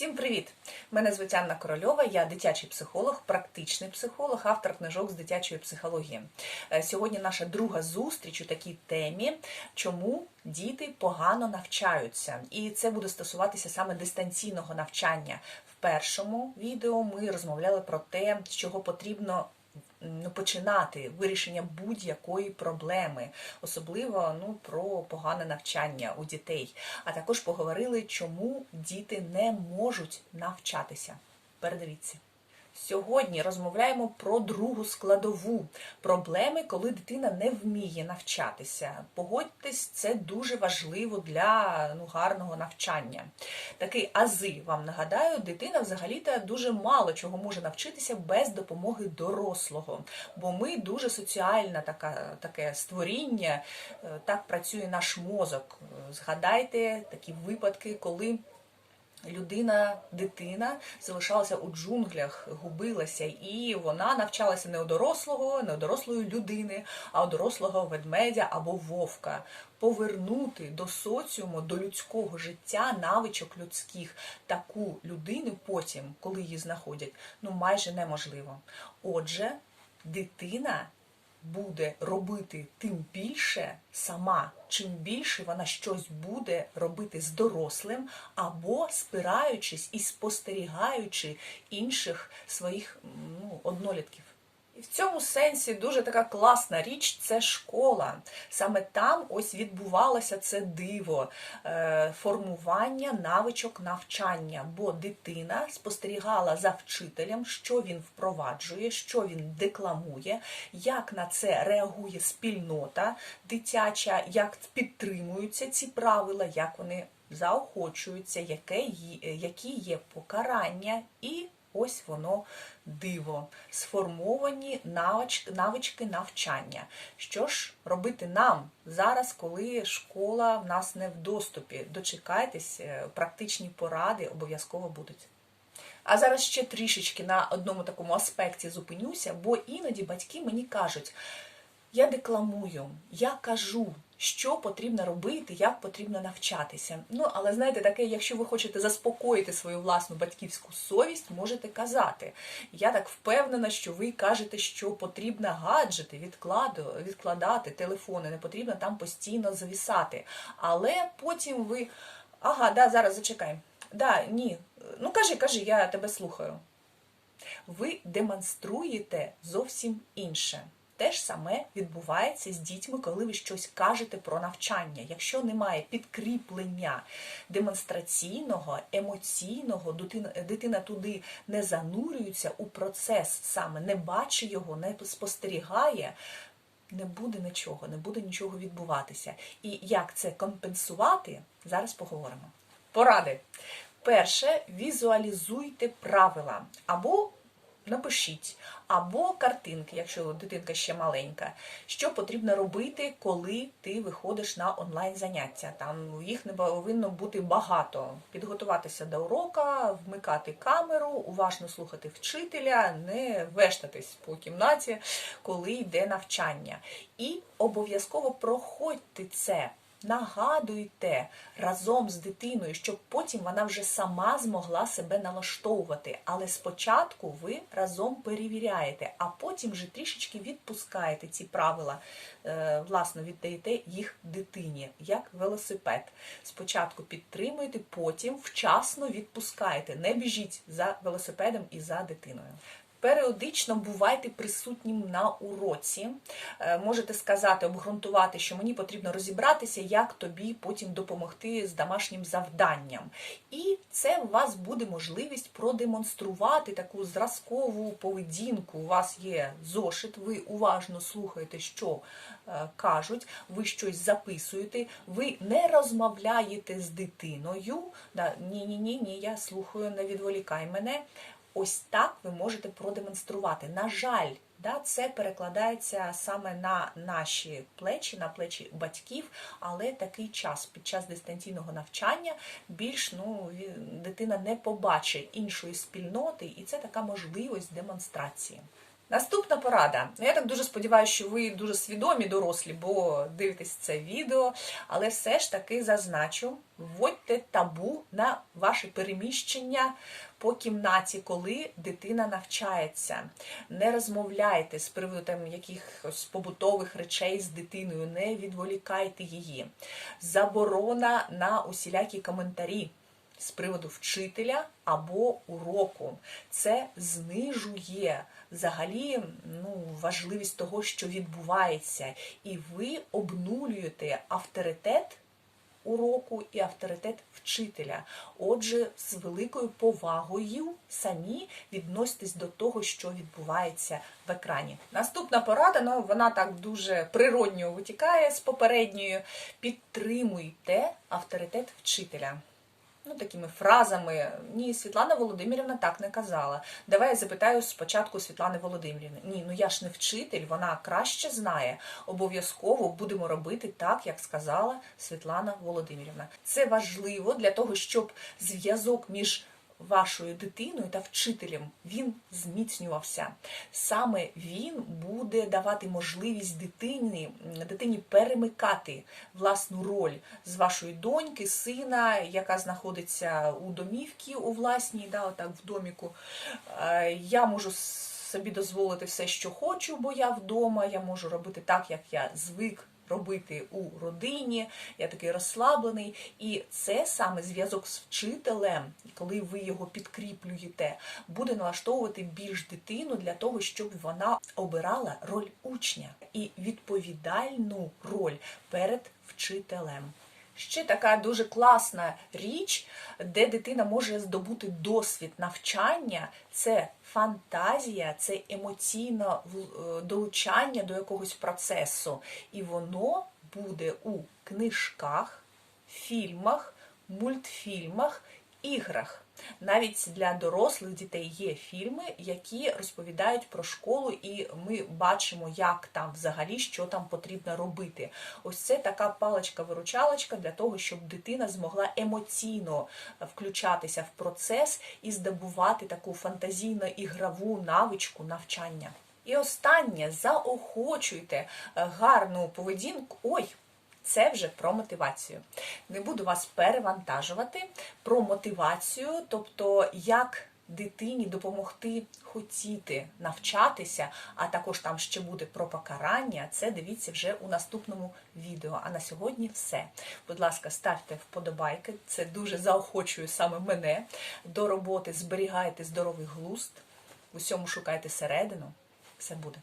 Всім привіт! Мене звуть Анна Корольова, я дитячий психолог, практичний психолог, автор книжок з дитячої психології. Е, Сьогодні наша друга зустріч у такій темі, чому діти погано навчаються. І це буде стосуватися саме дистанційного навчання. В першому відео ми розмовляли про те, з чого потрібно ну, починати вирішення будь-якої проблеми, особливо ну, про погане навчання у дітей. А також поговорили, чому діти не можуть навчатися. Передивіться. Сьогодні розмовляємо про другу складову проблеми, коли дитина не вміє навчатися. Погодьтесь, це дуже важливо для ну, гарного навчання. Такий ази вам нагадаю, дитина взагалі-то дуже мало чого може навчитися без допомоги дорослого, бо ми дуже соціальне така, таке створіння, е, так працює наш мозок. Згадайте такі випадки, коли. Людина, дитина залишалася у джунглях, губилася, і вона навчалася не у дорослого, не у дорослої людини, а у дорослого ведмедя або вовка. Повернути до соціуму, до людського життя навичок людських таку людину потім, коли її знаходять, ну майже неможливо. Отже, дитина буде робити тим більше сама, чим більше вона щось буде робити з дорослим, або спираючись і спостерігаючи інших своїх ну, однолітків. І в цьому сенсі дуже така класна річ це школа. Саме там ось відбувалося це диво е, формування навичок навчання, бо дитина спостерігала за вчителем, що він впроваджує, що він декламує, як на це реагує спільнота дитяча, як підтримуються ці правила, як вони заохочуються, які є покарання і Ось воно диво, сформовані навички, навчання. Що ж робити нам зараз, коли школа в нас не в доступі? Дочекайтесь, е, практичні поради обов'язково будуть. А зараз ще трішечки на одному такому аспекті зупинюся, бо іноді батьки мені кажуть: я декламую, я кажу що потрібно робити, як потрібно навчатися. Ну, але знаєте, таке, якщо ви хочете заспокоїти свою власну батьківську совість, можете казати. Я так впевнена, що ви кажете, що потрібно гаджети відкладати телефони, не потрібно там постійно завісати. Але потім ви. Ага, да, зараз зачекай. Да, ні. Ну кажи, кажи, я тебе слухаю. Ви демонструєте зовсім інше. Те ж саме відбувається з дітьми, коли ви щось кажете про навчання. Якщо немає підкріплення демонстраційного, емоційного, дитина туди не занурюється у процес, саме не бачить його, не спостерігає. Не буде нічого, не буде нічого відбуватися. І як це компенсувати, зараз поговоримо. Поради. Перше, візуалізуйте правила або напишіть, або картинки, якщо дитинка ще маленька, що потрібно робити, коли ти виходиш на онлайн-заняття. Там їх не повинно бути багато. Підготуватися до урока, вмикати камеру, уважно слухати вчителя, не вештатись по кімнаті, коли йде навчання. І обов'язково проходьте це. Нагадуйте разом з дитиною, щоб потім вона вже сама змогла себе налаштовувати. Але спочатку ви разом перевіряєте, а потім вже трішечки відпускаєте ці правила, е, власне, віддаєте їх дитині, як велосипед. Спочатку підтримуєте, потім вчасно відпускаєте. Не біжіть за велосипедом і за дитиною. Періодично бувайте присутнім на уроці. Е, можете сказати, обґрунтувати, що мені потрібно розібратися, як тобі потім допомогти з домашнім завданням. І це у вас буде можливість продемонструвати таку зразкову поведінку. У вас є зошит, ви уважно слухаєте, що е, кажуть, ви щось записуєте, ви не розмовляєте з дитиною. Ні-ні, ні, ні, я слухаю, не відволікай мене. Ось так ви можете продемонструвати. На жаль, да, це перекладається саме на наші плечі, на плечі батьків, але такий час під час дистанційного навчання більш ну, дитина не побачить іншої спільноти, і це така можливість демонстрації. Наступна порада. Ну, Я так дуже сподіваюся, що ви дуже свідомі дорослі, бо дивитесь це відео, але все ж таки зазначу, вводьте табу на ваше переміщення по кімнаті, коли дитина навчається. Не розмовляйте з приводу там якихось побутових речей з дитиною, не відволікайте її. Заборона на усілякі коментарі з приводу вчителя або уроку. Це знижує взагалі ну, важливість того, що відбувається, і ви обнулюєте авторитет уроку і авторитет вчителя. Отже, з великою повагою самі відноситесь до того, що відбувається в екрані. Наступна порада, ну вона так дуже природньо витікає з попередньої. Підтримуйте авторитет вчителя. Ну, такими фразами. Ні, Світлана Володимирівна так не казала. Давай я запитаю спочатку Світлани Володимирівни. Ні, ну я ж не вчитель, вона краще знає. Обов'язково будемо робити так, як сказала Світлана Володимирівна. Це важливо для того, щоб зв'язок між вашою дитиною та вчителем він зміцнювався. Саме він буде давати можливість дитині, дитині перемикати власну роль з вашої доньки, сина, яка знаходиться у домівці у власній, да, отак в доміку. Е, Я можу собі дозволити все, що хочу, бо я вдома. Я можу робити так, як я звик робити у родині, я такий розслаблений. І це саме зв'язок з вчителем, коли ви його підкріплюєте, буде налаштовувати більш дитину для того, щоб вона обирала роль учня і відповідальну роль перед вчителем. Ще така дуже класна річ, де дитина може здобути досвід навчання, це фантазія, це емоційне в- долучання до якогось процесу. І воно буде у книжках, фільмах, мультфільмах, іграх. Навіть для дорослих дітей є фільми, які розповідають про школу, і ми бачимо, як там взагалі що там потрібно робити. Ось це така паличка-виручалочка для того, щоб дитина змогла емоційно включатися в процес і здобувати таку фантазійно ігрову навичку навчання. І останнє заохочуйте гарну поведінку. Ой, це вже про мотивацію. Не буду вас перевантажувати про мотивацію, тобто як дитині допомогти хотіти навчатися, а також там ще буде про покарання. Це дивіться вже у наступному відео. А на сьогодні все. Будь ласка, ставте вподобайки. Це дуже заохочує саме мене до роботи. Зберігайте здоровий глузд, в усьому шукайте середину. Все буде.